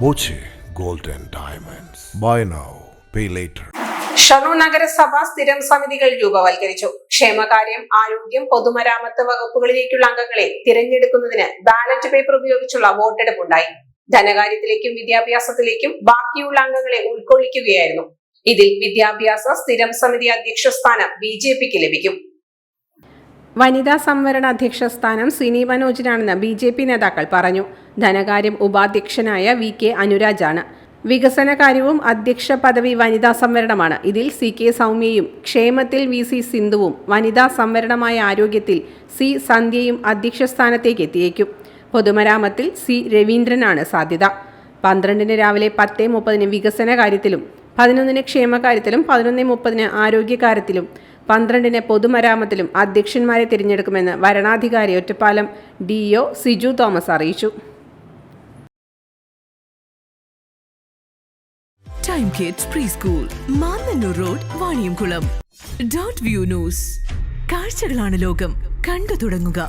Boche gold and diamonds buy now pay later Shoranur നഗരസഭ സ്ഥിരം സമിതികൾ രൂപവൽക്കരിച്ചു. ക്ഷേമകാര്യം ആരോഗ്യം പൊതുമരാമത്ത് വകുപ്പുകളിലേക്കുള്ള അംഗങ്ങളെ തിരഞ്ഞെടുക്കുന്നതിന് ബാലറ്റ് പേപ്പർ ഉപയോഗിച്ചുള്ള വോട്ടെടുപ്പ് ഉണ്ടായി ധനകാര്യത്തിലേക്കും വിദ്യാഭ്യാസത്തിലേക്കും ബാക്കിയുള്ള അംഗങ്ങളെ ഉൾക്കൊള്ളിക്കുകയായിരുന്നു. ഇതിൽ വിദ്യാഭ്യാസ സ്ഥിരം സമിതി അധ്യക്ഷ സ്ഥാനം ബി ലഭിക്കും. വനിതാ സംവരണ അധ്യക്ഷ സ്ഥാനം സിനി മനോജിനാണെന്ന് ബി ജെ പി നേതാക്കൾ പറഞ്ഞു. ധനകാര്യം ഉപാധ്യക്ഷനായ വി കെ അനുരാജാണ്. വികസനകാര്യവും അധ്യക്ഷ പദവി വനിതാ സംവരണമാണ്. ഇതിൽ സി കെ സൗമ്യയും ക്ഷേമത്തിൽ വി സി സിന്ധുവും വനിതാ സംവരണമായ ആരോഗ്യത്തിൽ സി സന്ധ്യയും അധ്യക്ഷ സ്ഥാനത്തേക്ക് എത്തിയേക്കും. പൊതുമരാമത്തിൽ സി രവീന്ദ്രനാണ് സാധ്യത. പന്ത്രണ്ടിന് രാവിലെ പത്ത് മുപ്പതിന് വികസന കാര്യത്തിലും പതിനൊന്നിന് ക്ഷേമകാര്യത്തിലും പതിനൊന്ന് മുപ്പതിന് ആരോഗ്യകാര്യത്തിലും പന്ത്രണ്ടിന് പൊതുമരാമത്തിലും അധ്യക്ഷന്മാരെ തിരഞ്ഞെടുക്കുമെന്ന് വരണാധികാരി ഒറ്റപ്പാലം ഡി ഒ സിജു തോമസ് അറിയിച്ചു. Time kids preschool road view news കാഴ്ചകളാണ് ലോകം. കണ്ടു തുടങ്ങുക.